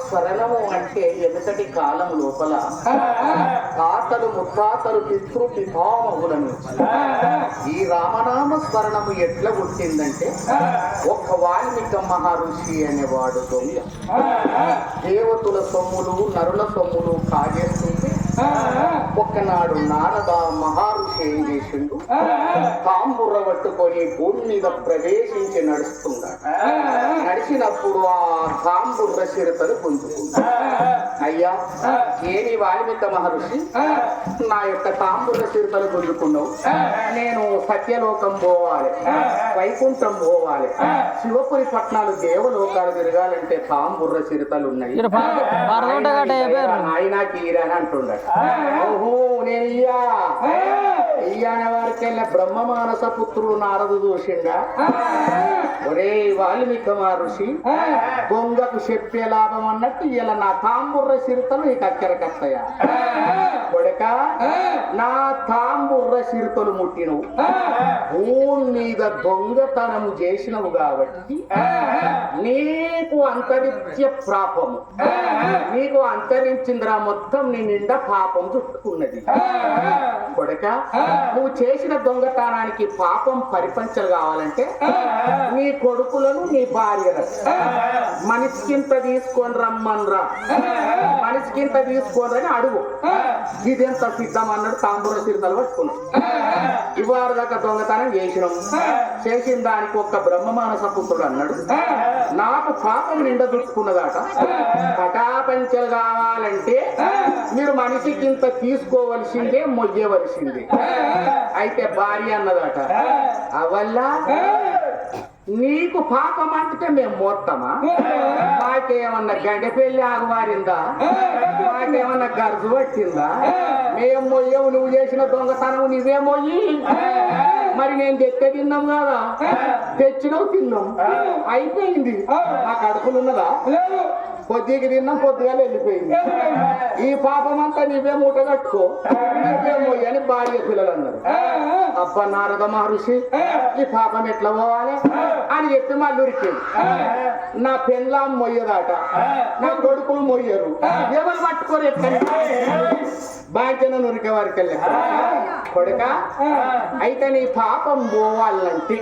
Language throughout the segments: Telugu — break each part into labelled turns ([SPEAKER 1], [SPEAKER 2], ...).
[SPEAKER 1] స్మరణము అంటే ఎనుకటి కాలం లోపల తాతలు ముత్తాతలు పితృ పితామహులను. ఈ రామనామ స్మరణము ఎట్లా పుట్టిందంటే ఒక వాల్మీక మహర్షి అనేవాడు దొంగ. దేవతల సొమ్ములు నరుల సొమ్ములు కాజేస్తుంటే ఒక్కనాడు నారద మహర్షి ఏం చేసి తాంబుర్ర పట్టుకొని భూమి మీద ప్రవేశించి నడుస్తున్నాడు నడిచినప్పుడు ఆ తాంబుర్ర చిరతలు పొందుకున్నాడు అయ్యా ఏమి వాల్మీక మహర్షి? నా యొక్క తాంబుర్ర చిరుతలు గుంజుకున్నావు నేను సత్యలోకం పోవాలి వైకుంఠం పోవాలి శివపురి పట్నాలు దేవలోకాలు తిరగాలంటే తాంబుర్ర చిరుతలు ఉన్నాయి. ఆయన కీరా అని అంటుండట. ఓహో నేను ఇయ్యా? ఇయ్యా అనే వారికి వెళ్ళిన బ్రహ్మ మానస పుత్రుడు నారదు చూసిండా ఒరే వాల్మీక మహర్షి దొంగకు చెప్పే లాభం అన్నట్టు ఇలా నా తాంబుర్ర చిరుతలు నీకు అక్కరకత్తయా కొడక నా తాంబుర్ర చిరుతలు ముట్టినవు. భూమి మీద దొంగతనము చేసినవు కాబట్టి నీకు అంతరిత్య ప్రాపము నీకు అంతరించిందిరా మొత్తం నీ నిండా పాపం చుట్టుకున్నది. కొడక నువ్వు చేసిన దొంగతనానికి పాపం పరిపంచలు కావాలంటే నీ కొడుకులను నీ భార్యను మనిషికింత తీసుకొని రమ్మన్రా. మనిషికింత తీసుకొని అని అడుగు ఇదెంత సిద్ధం అన్నాడు తాంబూల సిరితలు పట్టుకున్నాం ఇవాళ దాకా దొంగతనం చేసినాం. చేసిన దానికి ఒక్క బ్రహ్మమానస పుత్రుడు అన్నాడు. నాకు పాపం నిండా దుట్టుకున్నదాట పటాపంచలు కావాలంటే మీరు మనిషికి ఇంత తీసుకోవలసిందే మొయ్యవలసిందే. అయితే భార్య అన్నదట. అవల్లా నీకు పాపం అంటే మేము మోత్తమా? మాకేమన్నా గంట పెళ్ళి ఆగమారిందా మాకేమన్నా గర్జు పట్టిందా మేము మొయ్యవు నువ్వు చేసిన దొంగతనం నువ్వే మొయ్యి. మరి నేను తెచ్చే తిన్నాం కదా? తెచ్చినవు తిన్నాం. అయిపోయింది. మా కడుపులు ఉన్నదా? పొద్దుకి తిన్నాం పొద్దుగా వెళ్ళిపోయింది. ఈ పాపం అంతా నువ్వే మూట కట్టుకో. నువ్వే మొయ్యి అని భార్య పిల్లలు అన్నారు. అబ్బా నారద మహర్షి. ఈ పాపం ఎట్లా పోవాలి? అని చెప్పి మళ్ళీ ఉరికింది. నా పెళ్ళాం మొయ్యదాట. నా కొడుకులు మొయ్యరు. ఎవరు పట్టుకోరు ఎక్కడ బాధ్యత నురికే వారికి వెళ్ళి కొడుక అయితే నీ పాపం పోవాలంటే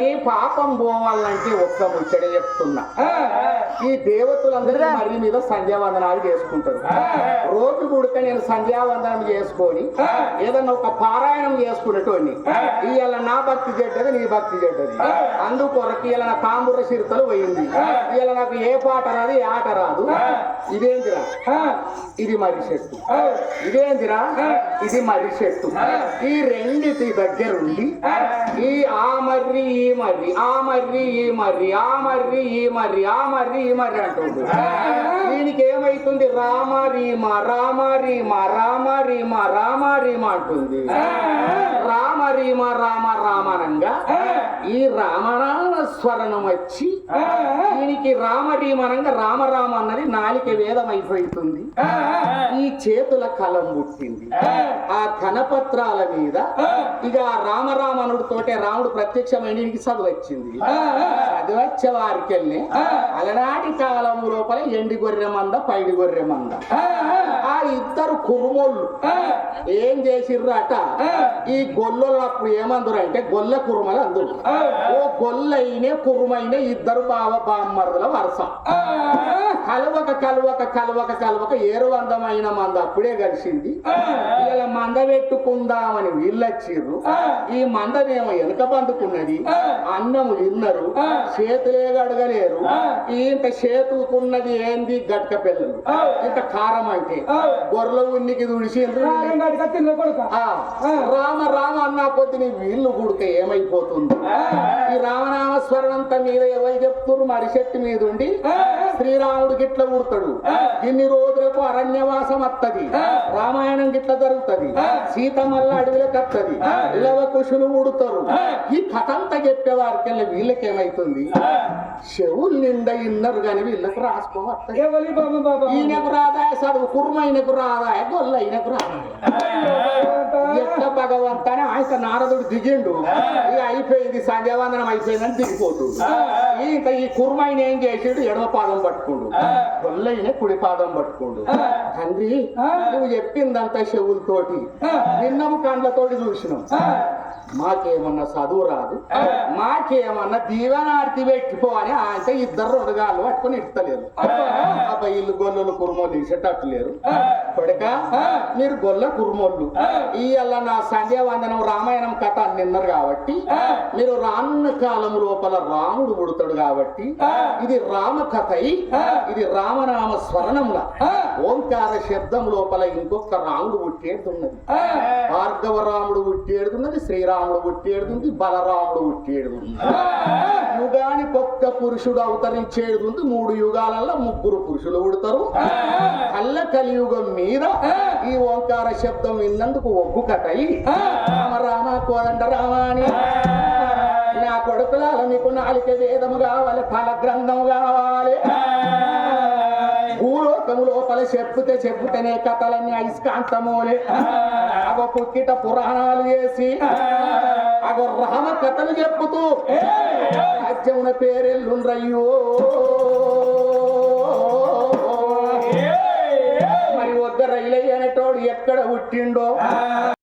[SPEAKER 1] నీ పాపం పోవాలంటే ఒక్క ముచ్చట చెప్తున్నా. ఈ దేవతలందరూ మరి మీద సంధ్యావందనాలు చేసుకుంటారు. రోజు గుడిక నేను సంధ్యావందనం చేసుకొని ఏదన్నా ఒక పారాయణం చేసుకునేటోని ఇవాళ నా భక్తి చెడ్డది నీ భక్తి చెడ్డది. అందుకొరకు ఇలా నా తాంబూర చిరుతలు పోయింది. ఇవాళ నాకు ఏ పాట రాదు ఏ ఆట రాదు. ఇదేంటిరా ఇది మర్రి చెట్టు. ఇదేంటిరా ఇది మర్రి చెట్టు. ఈ రెండిటి దగ్గర ఉండి ఈ ఆ మర్రి ఈ మర్రి ఆ మర్రి ఈ మర్రి ఆ మర్రి ఈ మర్రి ఆ మర్రి ఈ మర్రి అంటుంది. దీనికి ఏమైతుంది రామ రీమ రామ రీమ రామ రీమ రామ రీమ అంటుంది. రామ రీమ రామ రామనంగా ఈ రామనామ స్వరణం వచ్చి దీనికి రామరీమనంగా రామరామ అన్నది నాలిక వేదం అయిపోతుంది ఈ చేతుల కలం పుట్టింది. ఆ. ధనపత్రాల మీద ఇక ఆ రామరామనుడు తోటే రాముడు ప్రత్యక్షమైన ఈయనకి చదువు వచ్చింది. వారికి వెళ్ళి అలనాటి కాలం లోపల ఎండి గొర్రె మంద పైడి గొర్రె మంద. ఆ. ఇద్దరు కురుమోళ్ళు ఏం చేసిర్రు అట ఈ గొల్లలు అప్పుడు ఏమందరు అంటే గొల్ల కురుమలు అందరు. ఓ గొల్లైనే కురుమైన ఇద్దరు బావ బామ్మరుల వరస. కలవక కలవక కలవక కలవక ఏరు అందమైన మంద అప్పుడే కలిసింది. ఇలా మంద పెట్టుకుందామని వీళ్ళొచ్చిర్రు. ఈ మందనేమో వెనుక బందుకున్నది అన్నము తిన్నరు చేతులే గడగలేరు ఇంత చేతుకున్నది ఏంది గట్క పిల్లలు. ఇంత కారం అంటే. గొర్రెల ఉనికి తుడిసిండ్రు ఆ, రామ రామ అన్నా కొద్ది నీ వీళ్ళు గుడితే ఏమైపోతుంది? ఈ రామనామ స్మరణంత మీద ఎవరు చెప్తున్నారు? మరి చెట్టు మీద ఉండి? శ్రీరాముడు గిట్ల పుడతాడు. ఇన్ని రోజులకు అరణ్యవాసం వత్తది రామాయణం గిట్ల జరుగుతది. సీత మల్ల అడవిలోకి వత్తది ఇలవ కుషులు ఉడతారు ఈ కథ అంతా చెప్పే వారికి వీళ్ళకి ఏమైతుంది చెవులు నిండా ఇన్నరు కానీ వీళ్ళకి
[SPEAKER 2] బాబా
[SPEAKER 1] ఈయనకు రాదా చదువు కుర్మైనకు రాదా గొల్లైనకు రాదా ఎట్ల భగవంతని ఆయన నారదుడు దిగిండు. ఇక అయిపోయింది సంధ్యావందనం అయిపోయిందని దిగిపోతుండు ఇంత ఈ కుర్మాయిని ఏం చేసాడు? ఎడమ పాదం పట్టుకుండు. గొల్లైన కుడి పాదం పట్టుకుండు. తండ్రి నువ్వు చెప్పిందంతా చెవులతోటి విన్నము కండ్లతోటి చూసినాం. మాకేమన్నా చదువు రాదు మాకేమన్నా దీవెనార్తి పెట్టిపో అని ఆయన ఇద్దరు రెండు గాళ్ళు పట్టుకొని ఇస్తలేరు అబ్బాయి ఇల్లు గొల్లలు కురుమోళ్ళు ఇచ్చేటట్టు లేరు కొడక మీరు గొల్ల కురుమోళ్ళు. ఇవాళ నా సంధ్యావందనం రామాయణం కథ నిన్నారు కాబట్టి మీరు రానున్న కాలం లోపల రాముడు పుడతాడు కాబట్టి ఇది రామ కథ ఇది రామనామ స్మరణంలా ఓంకార శబ్దం లోపల ఇంకొక రాముడు పుట్టేడుతున్నది. భార్గవ రాముడు పుట్టేడుతున్నది శ్రీరాముడు పుట్టేడుతుంది బలరాముడు పుట్టేడుతుంది. యుగానికి ఒక్క పురుషుడు అవతరించేడుతుంది మూడు యుగాలలో ముగ్గురు పురుషులు పుడతారు. కళ్ళ కలియుగం మీద ఈ ఓంకార శబ్దం విన్నందుకు ఒగ్గు కథయి రామ రామ కోదండ రామాని నా కొడుకులాల మీకు నాలిక వేదము కావాలి ఫల గ్రంథం కావాలి చెప్పుతే చెప్పుతేనే కథలన్నీ ఐస్కాంతమోలే అగో పుక్కిట పురాణాలు చేసి అగో రామ కథలు చెప్పుతూ రాజ్యమున పేరెల్లుండ్రయ్యో. మరి ఒక్క రైలయ్య అనేటోడు ఎక్కడ పుట్టిండో?